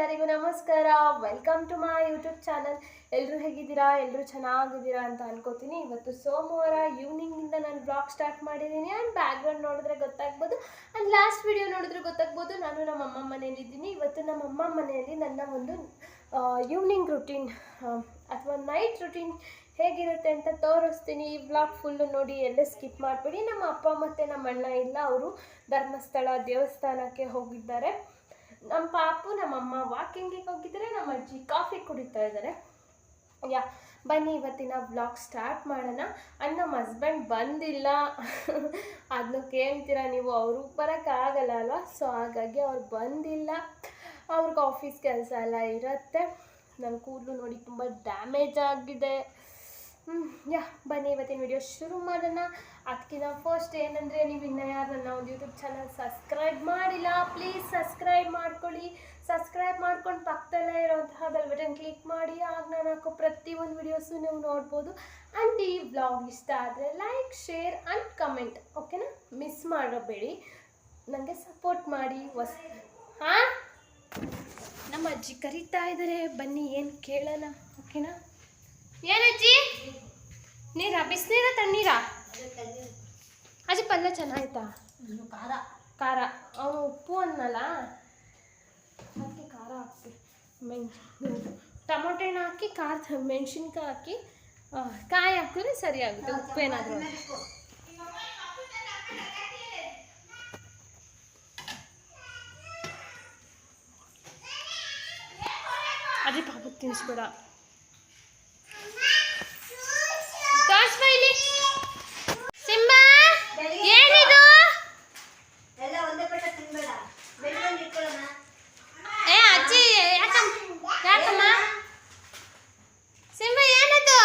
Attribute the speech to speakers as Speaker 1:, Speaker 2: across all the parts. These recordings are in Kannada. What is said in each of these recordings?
Speaker 1: ಎಲ್ಲರಿಗೂ ನಮಸ್ಕಾರ. Welcome to my YouTube channel ಎಲ್ಲರೂ ಹೇಗಿದ್ದೀರಾ? ಎಲ್ಲರೂ ಚೆನ್ನಾಗಿದ್ದೀರಾ ಅಂತ ಅನ್ಕೋತೀನಿ. ಇವತ್ತು ಸೋಮವಾರ ಈವ್ನಿಂಗಿಂದ ನಾನು ಬ್ಲಾಗ್ ಸ್ಟಾರ್ಟ್ ಮಾಡಿದ್ದೀನಿ. ಆ್ಯಂಡ್ ಬ್ಯಾಕ್ಗ್ರೌಂಡ್ ನೋಡಿದ್ರೆ ಗೊತ್ತಾಗ್ಬೋದು. ಆ್ಯಂಡ್ ಲಾಸ್ಟ್ ವಿಡಿಯೋ ನೋಡಿದ್ರೆ ಗೊತ್ತಾಗ್ಬೋದು. ನಾನು ನಮ್ಮ ಅಮ್ಮ ಮನೆಯಲ್ಲಿದ್ದೀನಿ ಇವತ್ತು ನಮ್ಮ ಅಮ್ಮ ಮನೆಯಲ್ಲಿ ನನ್ನ ಒಂದು ಈವ್ನಿಂಗ್ ರುಟೀನ್ ಅಥವಾ ನೈಟ್ ರುಟೀನ್ ಹೇಗಿರುತ್ತೆ ಅಂತ ತೋರಿಸ್ತೀನಿ. ಈ ಬ್ಲಾಗ್ ಫುಲ್ಲು ನೋಡಿ ಎಲ್ಲ ಸ್ಕಿಪ್ ಮಾಡಿಬಿಡಿ. ನಮ್ಮ ಅಪ್ಪ ಮತ್ತು ನಮ್ಮ ಅಣ್ಣ ಇಲ್ಲ. ಅವರು ಧರ್ಮಸ್ಥಳ ದೇವಸ್ಥಾನಕ್ಕೆ ಹೋಗಿದ್ದಾರೆ. ನಮ್ಮ ಪಾಪು ನಮ್ಮಮ್ಮ ವಾಕಿಂಗಿಗೆ ಹೋಗಿದ್ದಾರೆ ನಮ್ಮ ಅಜ್ಜಿ ಕಾಫಿ ಕುಡಿತಾ ಇದ್ದಾರೆ. ಯಾ, ಬನ್ನಿ ಇವತ್ತಿನ ಬ್ಲಾಗ್ ಸ್ಟಾರ್ಟ್ ಮಾಡೋಣ. ಅಂಡ್ ನಮ್ಮ ಹಸ್ಬೆಂಡ್ ಬಂದಿಲ್ಲ. ಅದನ್ನು ಕೇಳ್ತೀರಾ ನೀವು? ಅವರು ಬರೋಕ್ಕಾಗಲ್ಲ ಅಲ್ವಾ? ಸೊ ಹಾಗಾಗಿ ಅವ್ರು ಬಂದಿಲ್ಲ. ಅವ್ರಿಗೆ ಆಫೀಸ್ ಕೆಲಸ ಎಲ್ಲ ಇರುತ್ತೆ. ನನ್ನ ಕೂದಲು ನೋಡಿ ತುಂಬ ಡ್ಯಾಮೇಜ್ ಆಗಿದೆ. ಯಾ, ಬನ್ನಿ, ಇವತ್ತಿನ ವಿಡಿಯೋ ಶುರು ಮಾಡೋಣ. ಅದಕ್ಕಿಂತ ಫಸ್ಟ್ ಏನಂದರೆ ನೀವು ಇನ್ನು ಯಾರು ನನ್ನ ಒಂದು ಯೂಟ್ಯೂಬ್ ಚಾನಲ್ ಸಬ್ಸ್ಕ್ರೈಬ್ ಮಾಡಿಲ್ಲ ಪ್ಲೀಸ್ ಸಬ್ಸ್ಕ್ರೈಬ್ ಮಾಡ್ಕೊಳ್ಳಿ. ಸಬ್ಸ್ಕ್ರೈಬ್ ಮಾಡ್ಕೊಂಡು ಪಕ್ಕದಲ್ಲೇ ಇರೋಂತಹ ಬೆಲ್ ಬಟನ್ ಕ್ಲಿಕ್ ಮಾಡಿ. ಆಗ ನಾನು ಹಾಕೋ ಪ್ರತಿಯೊಂದು ವಿಡಿಯೋಸು ನೀವು ನೋಡ್ಬೋದು. ಆ್ಯಂಡ್ ಈ ಬ್ಲಾಗ್ ಇಷ್ಟ ಆದರೆ ಲೈಕ್ ಶೇರ್ ಆ್ಯಂಡ್ ಕಮೆಂಟ್ ಓಕೆನಾ ಮಿಸ್ ಮಾಡಬೇಡಿ. ನನಗೆ ಸಪೋರ್ಟ್ ಮಾಡಿ. ಹೊಸ ಹಾಂ? ನಮ್ಮ ಅಜ್ಜಿ ಕರಿತಾ ಇದ್ದಾರೆ ಬನ್ನಿ, ಏನು ಕೇಳೋಣ? ಓಕೆನಾ ಬಿಸಿನೀರ ತಣ್ಣೀರಾ ಅಜ್ಜಿ ಪಲ್ಯ ಚೆನ್ನಾಯ್ತಾ
Speaker 2: ಖಾರ
Speaker 1: ಖಾರ ಅವನು ಉಪ್ಪು ಅನ್ನಲ್ಲ ಅದಕ್ಕೆ ಖಾರ ಹಾಕ್ತಿ ಮೆಣ್ ಟೊಮೊಟೊ ಹಣ್ಣು ಹಾಕಿ ಖಾರ ಮೆಣಸಿನ್ಕಾಯಿ ಹಾಕಿ ಆ, ಕಾಯಿ ಹಾಕಿದ್ರೆ ಸರಿ ಆಗುತ್ತೆ ಉಪ್ಪೇನಾದರೂ ಅಜ್ಜಿ ಪಾಪಕ್ಕೆ ತಿನ್ಸ್ಬೇಡ ಇಲ್ಲಿ ಸಿಂಬಾ ಏನಿದು?
Speaker 2: ಎಲ್ಲ ಒಂದೇ ಪಟ್ಟ ತಿನ್ಬೇಡ. ಬೆಳ್ಕೊಂಡು ಇಟ್ಕೊಳ್ಳೋಣ.
Speaker 1: ಏ ಅಜ್ಜಿ ಯಾಕಮ್ಮ ಯಾಕಮ್ಮ? ಸಿಂಬ ಏನಿದು?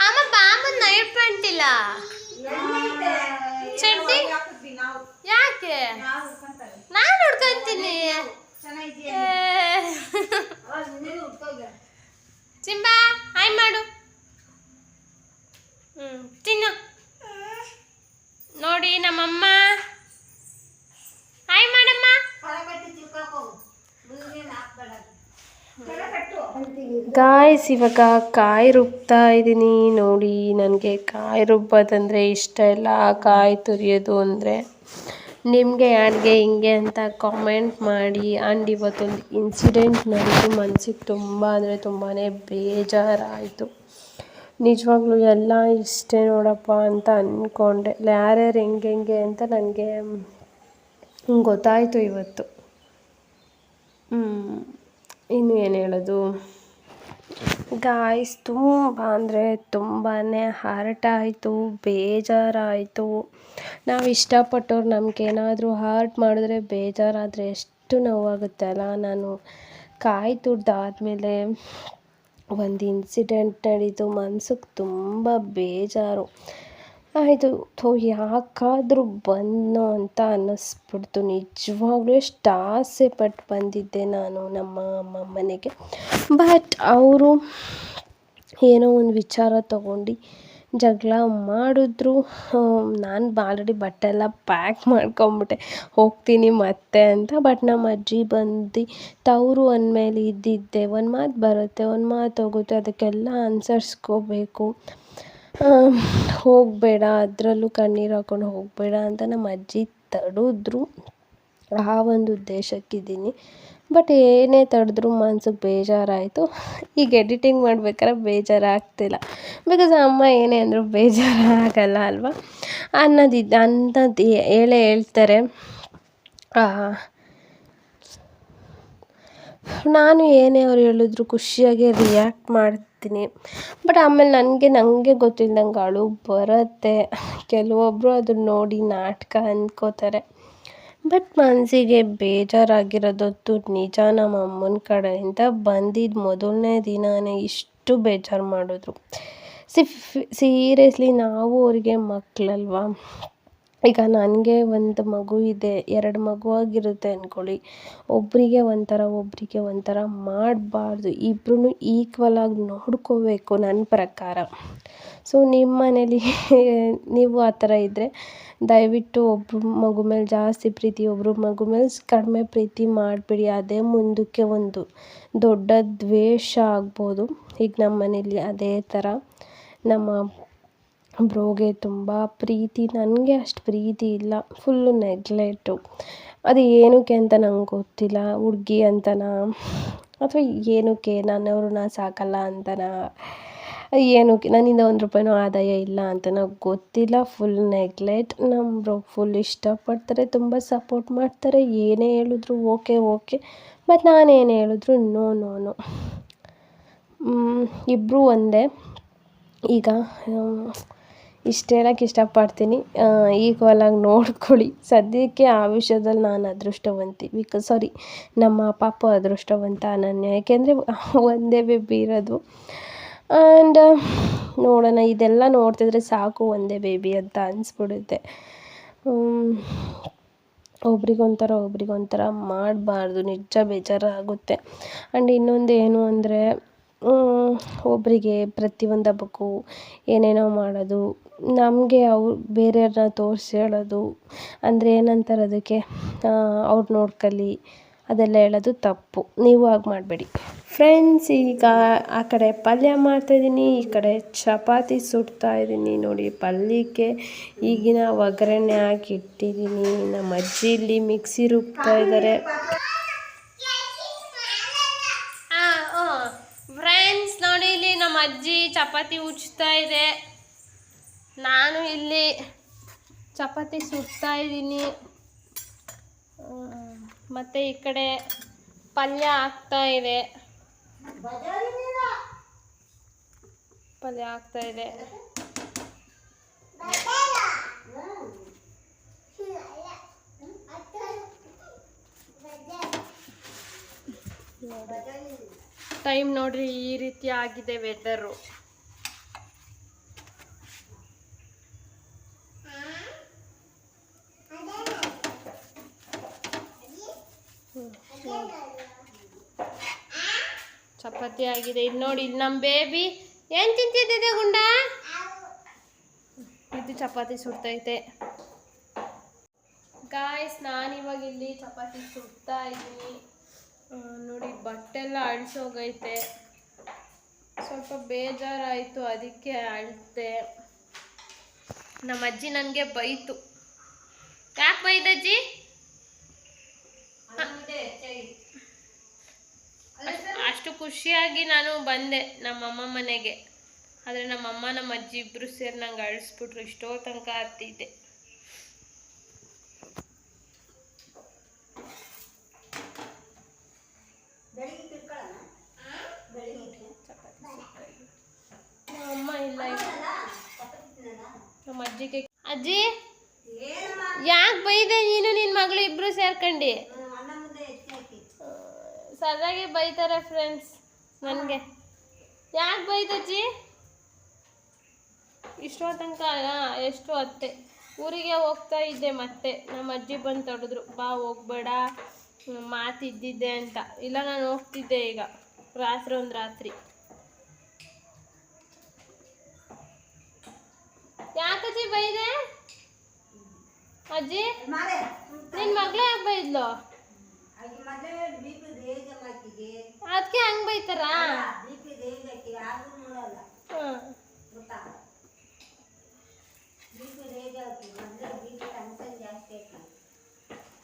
Speaker 1: ಅಮ್ಮ ಬಾಂಬು ನೈಟ್ ಪ್ಯಾಂಟಿಲ್ಲ ಚಡ್ಡಿ ಯಾಕೆ ನಾನು ಹುಡ್ಕೊಂತೀನಿ ಚಿಂಬಾ ಹಾಯ್ ಮಾಡು. ಹ್ಮ್ ತಿನ್ನು. ನೋಡಿ ನಮ್ಮಮ್ಮ. ಹಾಯ್ ಮಾಡಮ್ಮ. ಗಾಯ್ಸ್ ಇವಾಗ ಕಾಯಿ ರುಬ್ತಾ ಇದ್ದೀನಿ. ನೋಡಿ ನನಗೆ ಕಾಯಿ ರುಬ್ಬೋದಂದರೆ ಇಷ್ಟ ಇಲ್ಲ. ಕಾಯಿ ತುರಿಯೋದು ಅಂದರೆ ನಿಮಗೆ, ಯಾರಿಗೆ, ಹಿಂಗೆ ಅಂತ ಕಾಮೆಂಟ್ ಮಾಡಿ. ಆ್ಯಂಡ್ ಇವತ್ತೊಂದು ಇನ್ಸಿಡೆಂಟ್ ನನಗೆ ಮನ್ಸಿಗೆ ತುಂಬ ಅಂದರೆ ತುಂಬಾ ಬೇಜಾರಾಯಿತು. ನಿಜವಾಗ್ಲೂ ಎಲ್ಲ ಇಷ್ಟೇ ನೋಡಪ್ಪ ಅಂತ ಅಂದ್ಕೊಂಡೆ ಯಾರ್ಯಾರು ಹೆಂಗೆ ಹೆಂಗೆ ಅಂತ ನನಗೆ ಗೊತ್ತಾಯಿತು ಇವತ್ತು. ಇನ್ನು ಏನು ಹೇಳೋದು? ಗಾಯ್ಸ್ ತುಂಬ ಅಂದರೆ ತುಂಬಾ ಹರ್ಟ್ ಆಯಿತು, ಬೇಜಾರಾಯಿತು. ನಾವು ಇಷ್ಟಪಟ್ಟವ್ರು ನಮಗೇನಾದರೂ ಹರ್ಟ್ ಮಾಡಿದ್ರೆ ಬೇಜಾರಾದರೆ ಎಷ್ಟು ನೋವಾಗುತ್ತೆ ಅಲ್ಲ? ನಾನು ಕಾಯಿ ತುರ್ದಾದ್ಮೇಲೆ ಒಂದು ಇನ್ಸಿಡೆಂಟ್ ನಡೀತು, ಮನ್ಸಿಗೆ ತುಂಬ ಬೇಜಾರು. ಆಯಿತು ಥೋ ಯಾಕಾದರೂ ಬಂದನೋ ಅಂತ ಅನ್ನಿಸ್ಬಿಡ್ತು. ನಿಜವಾಗ್ಲೂ ಎಷ್ಟು ಆಸೆ ಪಟ್ಟು ಬಂದಿದ್ದೆ ನಾನು ನಮ್ಮ ಅಮ್ಮ ಮನೆಗೆ ಬಟ್ ಅವರು ಏನೋ ಒಂದು ವಿಚಾರ ತಗೊಂಡು ಜಗಳ ಮಾಡಿದ್ರು. ನಾನು ಆಲ್ರೆಡಿ ಬಟ್ಟೆ ಎಲ್ಲ ಪ್ಯಾಕ್ ಮಾಡ್ಕೊಂಬಿಟ್ಟೆ. ಹೋಗ್ತೀನಿ ಮತ್ತೆ ಅಂತ. ಬಟ್ ನಮ್ಮ ಅಜ್ಜಿ ಬಂದು ತವರು ಅಂದಮೇಲೆ ಇದ್ದಿದ್ದೆ. ಒಂದು ಮಾತು ಬರುತ್ತೆ, ಒಂದು ಮಾತು ಹೋಗುತ್ತೆ. ಅದಕ್ಕೆಲ್ಲ ಅನುಸರಿಸ್ಕೋಬೇಕು ಹೋಗಬೇಡ, ಅದರಲ್ಲೂ ಕಣ್ಣೀರು ಹಾಕ್ಕೊಂಡು ಹೋಗಬೇಡ ಅಂತ ನಮ್ಮ ಅಜ್ಜಿ ತಡೆದ್ರು. ಆ ಒಂದು ಉದ್ದೇಶಕ್ಕಿದ್ದೀನಿ. ಬಟ್ ಏನೇ ತಡೆದ್ರು ಮನ್ಸಿಗೆ ಬೇಜಾರಾಯಿತು. ಈಗ ಎಡಿಟಿಂಗ್ ಮಾಡ್ಬೇಕಾದ್ರೆ ಬೇಜಾರಾಗ್ತಿಲ್ಲ. ಬಿಕಾಸ್ ಅಮ್ಮ ಏನೇ ಅಂದರೂ ಬೇಜಾರಾಗಲ್ಲ ಅಲ್ವಾ? ಅನ್ನೋದಿದ್ದ ಅನ್ನೋದು ಹೇಳೇ ಹೇಳ್ತಾರೆ. ನಾನು ಏನೇ ಅವ್ರು ಹೇಳಿದ್ರು ಖುಷಿಯಾಗಿ ರಿಯಾಕ್ಟ್ ಮಾಡ್ತೀನಿ. ಬಟ್ ಆಮೇಲೆ ನನಗೆ ನನಗೆ ಗೊತ್ತಿಲ್ದಂಗೆ ಅಳು ಬರುತ್ತೆ. ಕೆಲವೊಬ್ಬರು ಅದನ್ನ ನೋಡಿ ನಾಟಕ ಅಂದ್ಕೋತಾರೆ ಬಟ್ ಮನಸ್ಸಿಗೆ ಬೇಜಾರಾಗಿರೋದೊತ್ತು ನಿಜ ನಮ್ಮ ಅಮ್ಮನ ಕಡೆಯಿಂದ ಬಂದಿದ್ದ ಮೊದಲನೇ ದಿನವೇ ಇಷ್ಟು ಬೇಜಾರು ಮಾಡಿದ್ರು. ಸೀರಿಯಸ್ಲಿ ನಾವು ಅವರಿಗೆ ಮಕ್ಕಳಲ್ವಾ ಈಗ ನನಗೆ ಒಂದು ಮಗು ಇದೆ, ಎರಡು ಮಗು ಆಗಿರುತ್ತೆ ಅಂದ್ಕೊಳ್ಳಿ ಒಬ್ಬರಿಗೆ ಒಂಥರ ಒಬ್ಬರಿಗೆ ಒಂಥರ ಮಾಡಬಾರ್ದು. ಈಕ್ವಲ್ ಆಗಿ ನೋಡ್ಕೋಬೇಕು ನನ್ನ ಪ್ರಕಾರ. ಸೊ ನಿಮ್ಮ ಮನೇಲಿ ನೀವು ಆ ಥರ ಇದ್ದರೆ ದಯವಿಟ್ಟು ಒಬ್ಬರು ಮಗು ಮೇಲೆ ಜಾಸ್ತಿ ಪ್ರೀತಿ ಒಬ್ಬರು ಮಗು ಮೇಲೆ ಕಡಿಮೆ ಪ್ರೀತಿ ಮಾಡಬೇಡಿ. ಅದೇ ಮುಂದಕ್ಕೆ ಒಂದು ದೊಡ್ಡ ದ್ವೇಷ ಆಗ್ಬೋದು. ಈಗ ನಮ್ಮ ಮನೇಲಿ ಅದೇ ಥರ ನಮ್ಮ ಬ್ರೋಗೆ ತುಂಬ ಪ್ರೀತಿ, ನನಗೆ ಅಷ್ಟು ಪ್ರೀತಿ ಇಲ್ಲ ಫುಲ್ಲು ನೆಗ್ಲೆಟು ಅದು ಏನಕ್ಕೆ ಅಂತ ನಂಗೆ ಗೊತ್ತಿಲ್ಲ, ಹುಡ್ಗಿ ಅಂತನಾ? ಅಥವಾ ಏನಕ್ಕೆ ನನ್ನವ್ರನ್ನ ಸಾಕಲ್ಲ ಅಂತನಾ? ಏನಕ್ಕೆ? ನನ್ನಿಂದ ಒಂದು ರೂಪಾಯಿನೂ ಆದಾಯ ಇಲ್ಲ ಅಂತ ನಂಗೆ ಗೊತ್ತಿಲ್ಲ ಫುಲ್ ನೆಗ್ಲೆಟ್ ನಮ್ಮ ಬ್ರೋ ಫುಲ್ ಇಷ್ಟಪಡ್ತಾರೆ, ತುಂಬ ಸಪೋರ್ಟ್ ಮಾಡ್ತಾರೆ, ಏನೇ ಹೇಳಿದ್ರು ಓಕೆ ಓಕೆ ಮತ್ತು ನಾನೇನು ಹೇಳಿದ್ರು ನೋ ನೋ ನೋ ಇಬ್ಬರೂ ಒಂದೇ. ಈಗ ಇಷ್ಟು ಹೇಳಕ್ಕೆ ಇಷ್ಟಪಡ್ತೀನಿ ಈಕ್ವಲ್ ಆಗಿ ನೋಡ್ಕೊಳ್ಳಿ. ಸದ್ಯಕ್ಕೆ ಆ ವಿಷಯದಲ್ಲಿ ನಾನು ಅದೃಷ್ಟವಂತಿ. ಬಿಕಾಸ್ ಸಾರಿ ನಮ್ಮ ಪಾಪ ಅದೃಷ್ಟವಂತ ಅನನ್ಯ. ಯಾಕೆಂದರೆ ಒಂದೇ ಬೇಬಿ ಇರೋದು. ಆ್ಯಂಡ್ ನೋಡೋಣ, ಇದೆಲ್ಲ ನೋಡ್ತಿದ್ರೆ ಸಾಕು ಒಂದೇ ಬೇಬಿ ಅಂತ ಅನಿಸ್ಬಿಡುತ್ತೆ. ಒಬ್ರಿಗೊಂಥರ ಒಬ್ರಿಗೊಂಥರ ಮಾಡಬಾರ್ದು. ನಿಜ ಬೇಜಾರಾಗುತ್ತೆ. ಆ್ಯಂಡ್ ಇನ್ನೊಂದು ಏನು ಅಂದರೆ ಒಬ್ಬರಿಗೆ ಪ್ರತಿಯೊಂದು ಹಬ್ಬಕ್ಕೂ ಏನೇನೋ ಮಾಡೋದು, ನಮಗೆ ಅವ್ರು ಬೇರೆಯವ್ರನ್ನ ತೋರಿಸಿ ಹೇಳೋದು, ಅಂದರೆ ಏನಂತಾರೆ ಅದಕ್ಕೆ ಅವ್ರು ನೋಡ್ಕೊಳ್ಳಿ ಅದೆಲ್ಲ ಹೇಳೋದು ತಪ್ಪು. ನೀವು ಹಾಗೆ ಮಾಡಬೇಡಿ. ಫ್ರೆಂಡ್ಸ್ ಈಗ ಆ ಕಡೆ ಪಲ್ಯ ಮಾಡ್ತಾಯಿದ್ದೀನಿ ಈ ಕಡೆ ಚಪಾತಿ ಸುಡ್ತಾ ಇದ್ದೀನಿ ನೋಡಿ ಪಲ್ಯಕ್ಕೆ ಈಗಿನ ಒಗ್ಗರಣೆ ಹಾಕಿ ಇಟ್ಟಿದ್ದೀನಿ ನಮ್ಮ ಅಜ್ಜಿ ಇಲ್ಲಿ ಮಿಕ್ಸಿ ರುಬ್ತಾ ಇದ್ದಾರೆ ಫ್ರೆಂಡ್ಸ್ ನೋಡಿ ಇಲ್ಲಿ ನಮ್ಮ ಅಜ್ಜಿ ಚಪಾತಿ ಉಜ್ತಾ ಇದೆ. ನಾನು ಇಲ್ಲಿ ಚಪಾತಿ ಸುಡ್ತಾ ಇದ್ದೀನಿ. ಮತ್ತು ಈ ಕಡೆ ಪಲ್ಯ ಆಗ್ತಾ ಇದೆ. ಪಲ್ಯ ಆಗ್ತಾ ಇದೆ. ಟೈಮ್ ನೋಡ್ರಿ ಈ ರೀತಿ ಆಗಿದೆ ವೆದರು ಚಪಾತಿ ಆಗಿದೆ. ಇದು ನೋಡಿ ಇಲ್ಲಿ ನಮ್ಮ ಬೇಬಿ ಏನು ತಿಂತಿದ್ದೆ ಗುಂಡ? ಇದು ಚಪಾತಿ ಸುಡ್ತೈತೆ. ಗಾಯ್ಸ್ ನಾನು ಇವಾಗ ಇಲ್ಲಿ ಚಪಾತಿ ಸುಡ್ತಾ ಇದ್ದೀನಿ. ನೋಡಿ, ಬಟ್ಟೆಲ್ಲ ಅಳಿಸೋಗೈತೆ. ಸ್ವಲ್ಪ ಬೇಜಾರಾಯಿತು, ಅದಕ್ಕೆ ಅಳ್ತೆ. ನಮ್ಮ ಅಜ್ಜಿ ನನಗೆ ಬೈತು. ಯಾಕೆ ಬೈದಜ್ಜಿ? ಅಷ್ಟು ಖುಷಿಯಾಗಿ ನಾನು ಬಂದೆ ನಮ್ಮಮ್ಮ ಮನೆಗೆ. ಆದರೆ ನಮ್ಮಮ್ಮ ನಮ್ಮ ಅಜ್ಜಿ ಇಬ್ಬರು ಸೇರಿ ನಂಗೆ ಅಳಿಸ್ಬಿಟ್ರು. ಇಷ್ಟೋ ತನಕ ಹತ್ತಿದ್ದೆ
Speaker 2: ಬೆಳಿಗ್ಗೆ ತಿರ್ಕೊಳ್ಳೋಣ ಬೆಳಿಗ್ಗೆ
Speaker 1: ಚಪಾತಿ ಸುಡ್ತಾ ಇದ್ದೀನಿ. ನಮ್ಮ ಅಮ್ಮ ಇಲ್ಲ. ನಮ್ಮ ಅಜ್ಜಿ?
Speaker 2: ಅಜ್ಜಿ
Speaker 1: ಯಾಕೆ ಬೈದೆ ನೀನು ನಿನ್ನ ಮಗಳು ಇಬ್ರು ಸೇರ್ಕಂಡಿ? ಸರಿಯಾಗಿ ಬೈತಾರೆ ಫ್ರೆಂಡ್ಸ್ ನನಗೆ. ಯಾಕೆ ಬೈದಜ್ಜಿ ಇಷ್ಟೋ ತನಕ ಎಷ್ಟು ಅತ್ತೆ. ಊರಿಗೆ ಹೋಗ್ತಾ ಇದ್ದೆ ಮತ್ತೆ. ನಮ್ಮ ಅಜ್ಜಿ ಬಂದು ತೊಡೆದ್ರು. ಬಾ ಹೋಗ್ಬೇಡ. ಮಾತಿದ್ದಿದ್ದೆ ಅಂತ. ಇಲ್ಲ ನಾನು ಹೋಗ್ತಿದ್ದೆ ಈಗ. ರಾತ್ರಿ ಒಂದು ರಾತ್ರಿ. ಯಾಕಜ್ಜಿ ಬೈದೆ? ಅಜ್ಜಿ
Speaker 2: ನಿನ್
Speaker 1: ನಿನ್ನ ಮಗಳೇ ಯಾಕೆ ಬೈದ್ಲು? ಅದಕ್ಕೆ ಹಂಗ ಬೈತಾರ?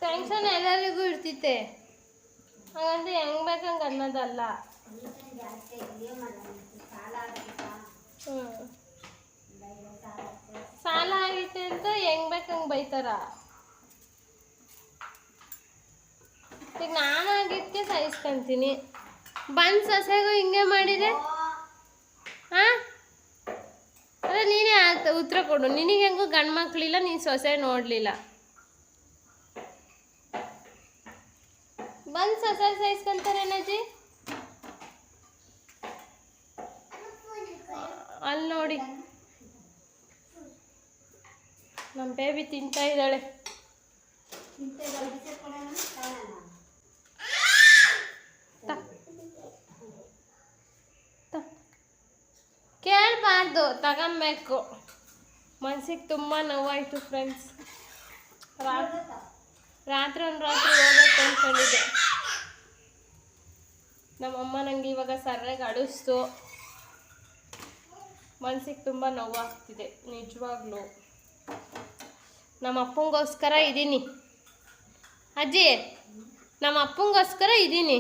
Speaker 2: ಟೆನ್ಷನ್
Speaker 1: ಎಲ್ಲರಿಗೂ ಇರ್ತೈತೆ. ಹಾಗಂದ್ರೆ ಹೆಂಗ್ ಬೇಕಂಗ ಅನ್ನೋದಲ್ಲ. ಹ್ಞೂ
Speaker 2: ಇಲ್ಲ ಸಾಲ ಆಗ್ತದೆ
Speaker 1: ಸಾಲ ಆಗೈತೆ ಅಂತ ಬೈತಾರ? ಈಗ ನಾನು ಆಗಿದ್ದಕ್ಕೆ ಸಹಿಸ್ಕೊಂತೀನಿ ಬಂದು ಸೊಸೆಗೂ ಹಿಂಗೆ ಮಾಡಿದೆ. ಹಾ ಅದೇ ನೀನೇ ಉತ್ತರ ಕೊಡು. ನಿನಗೆ ಹೆಂಗೂ ಗಂಡು ಮಕ್ಕಳಿಲ್ಲ ನೀನು ಸೊಸೆ ನೋಡಲಿಲ್ಲ. ಬಂದು ಸೊಸೆ ಸಹಿಸ್ಕೊಂತಾರೇನಜ್ಜಿ ಅಲ್ಲಿ ನೋಡಿ. ನಮ್ಮ ಬೇಬಿ ತಿಂತಾ ಇದ್ದಾಳೆ. ಕೇಳಬಾರ್ದು, ತಗೊಬೇಕು. ಮನ್ಸಿಗೆ ತುಂಬ ನೋವಾಯಿತು ಫ್ರೆಂಡ್ಸ್ ರಾತ್ರಿ ಒಂದು ರಾತ್ರಿ ಹೋಗ್ಬೇಕು ಅಂದ್ಕೊಂಡಿದ್ದೆ ನಮ್ಮಮ್ಮ ನಂಗೆ ಇವಾಗ ಸರ್ಯಾಗಿ ಅಳಿಸ್ತು ಮನ್ಸಿಗೆ ತುಂಬ ನೋವಾಗ್ತಿದೆ, ನಿಜವಾಗ್ಲೂ. ನಮ್ಮ ಅಪ್ಪಂಗೋಸ್ಕರ ಇದ್ದೀನಿ. ಅಜ್ಜಿ ನಮ್ಮ ಅಪ್ಪಂಗೋಸ್ಕರ ಇದ್ದೀನಿ.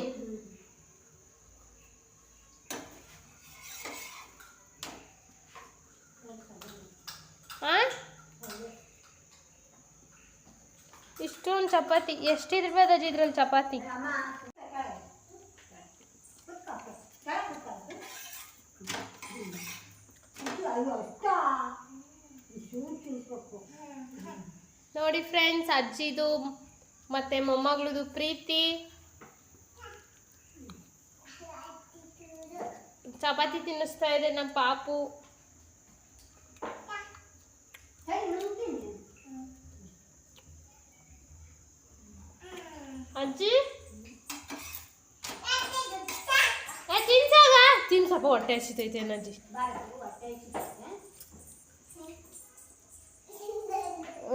Speaker 1: ಇಷ್ಟೊಂದು ಚಪಾತಿ ಎಷ್ಟಿರ್ಬೋದು ಅಜ್ಜಿ ಇದ್ರಲ್ಲಿ ಚಪಾತಿ
Speaker 2: ಅಮ್ಮ ತಗೊಳ್ಳಿ. ಕುತ್ಕೋ, ಕೆಳಗೆ ಕುತ್ಕೋ. ಇದು ಅಯ್ಯೋ ಅಷ್ಟ ಇಷ್ಟು ತಿನ್ಸ್ಬೇಕು
Speaker 1: ನೋಡಿ ಫ್ರೆಂಡ್ಸ್ ಅಜ್ಜಿದು ಮತ್ತು ಮೊಮ್ಮಗಳದು ಪ್ರೀತಿ. ಚಪಾತಿ ತಿನ್ನಿಸ್ತಾ ಇದೆ ನಮ್ಮ ಪಾಪು. ಅಜ್ಜಿ? ತಿನ್ಸಾಗ? ತಿನ್ಸಪ್ಪ ಹೊಟ್ಟೆ ಹಸಿತೈತೆ ಅಜ್ಜಿ.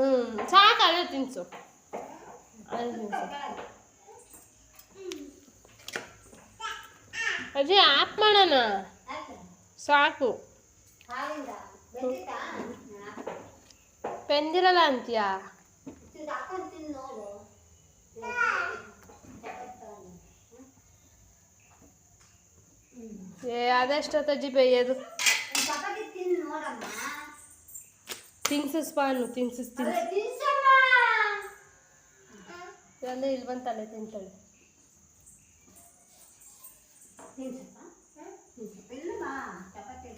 Speaker 1: ಹ್ಞೂ ಸಾಕು ಅದೇ ತಿನ್ಸು. ಅದೇ ತಿನ್ಸು.
Speaker 2: ತಗೊಳ್ಳಿ.
Speaker 1: ಆಪ್ ಮಾಡೋಣ? ಸಾಕು. ಬೆಂದಿರಲ್ಲ ಅಂತೀಯಾ. ಏ ಅದೆಷ್ಟೊತ್ತು ಅಜ್ಜಿ ಬೇಯೋದು
Speaker 2: ಒಂದ್ ಚಪಾತಿ ತಿಂದು ನೋಡಮ್ಮ
Speaker 1: ತಿನ್ಸಿಸ್ಬಾನು ತಿನ್ಸಿಸ್ ತಿನ್ಸ್
Speaker 2: ಅದೇ ತಿನ್ಸಮ್ಮ
Speaker 1: ಅಂದ್ರೆ ಇಲ್ಲಿ ಬಂದು ತಲೆ ತಿಂತಾಳೆ
Speaker 2: ತಿನ್ಸಪ್ಪ ತಿನ್ಸಪ್ಪ ಇಲ್ಲಮ್ಮ ಚಪಾತಿ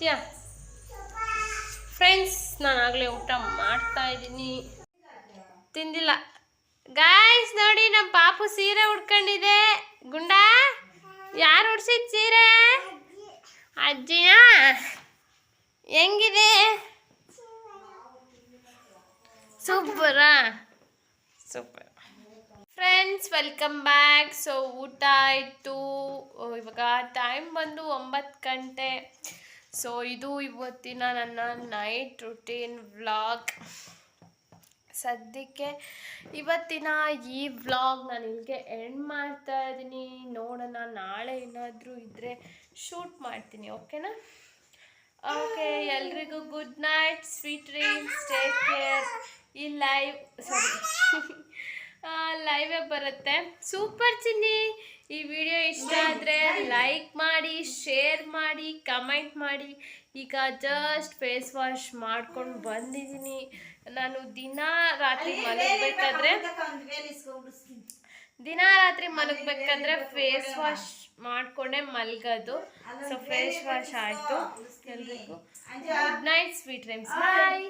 Speaker 1: ಬೀಳ್ತೀಯ ಫ್ರೆಂಡ್ಸ್ ನಾನು ಆಗಲೇ ಊಟ ಮಾಡ್ತಾ ಇದ್ದೀನಿ. ತಿಂದಿಲ್ಲ. ಗಾಯ್ಸ್ ನೋಡಿ ನಮ್ಮ ಪಾಪು ಸೀರೆ ಉಡ್ಕೊಂಡಿದೆ. ಗುಂಡ, ಯಾರು ಉಡ್ಸಿದ್ ಸೀರೆ? ಅಜ್ಜಿಯ ಹೆಂಗಿದೆ? ಸೂಪರ? Super. Friends welcome back so ಊಟ ಆಯಿತು. ಇವಾಗ ಟೈಮ್ ಬಂದು ಒಂಬತ್ತು ಗಂಟೆ. ಸೊ ಇದು ಇವತ್ತಿನ ನನ್ನ ನೈಟ್ ರುಟೀನ್ ವ್ಲಾಗ್ ಸದ್ಯಕ್ಕೆ ಇವತ್ತಿನ ಈ ವ್ಲಾಗ್ ನಾನು ಇಲ್ಲಿಗೆ ಎಂಡ್ ಮಾಡ್ತಾ ಇದ್ದೀನಿ. ನೋಡೋಣ, ನಾಳೆ ಏನಾದರೂ ಇದ್ದರೆ ಶೂಟ್ ಮಾಡ್ತೀನಿ ಓಕೆನಾ ಓಕೆ ಎಲ್ರಿಗೂ good night sweet dreams take care ಈ ಲೈವ್ ಸಾರಿ ಲೈವೇ ಬರುತ್ತೆ. ಸೂಪರ್ ಚಿನ್ನಿ. ಈ ವಿಡಿಯೋ ಇಷ್ಟ ಆದರೆ ಲೈಕ್ ಮಾಡಿ ಶೇರ್ ಮಾಡಿ ಕಮೆಂಟ್ ಮಾಡಿ. ಈಗ ಜಸ್ಟ್ ಫೇಸ್ ವಾಶ್ ಮಾಡ್ಕೊಂಡು ಬಂದಿದ್ದೀನಿ. ನಾನು ದಿನ ರಾತ್ರಿ ಮಲಗಬೇಕಾದ್ರೆ ದಿನ ರಾತ್ರಿ ಮಲಗಬೇಕಾದ್ರೆ ಫೇಸ್ ವಾಶ್ ಮಾಡ್ಕೊಂಡೆ ಮಲಗೋದು. ಸೊ ಫೇಸ್ ವಾಶ್ ಆಯಿತು. ಎಲ್ರಿಗೂ. Good night sweet dreams bye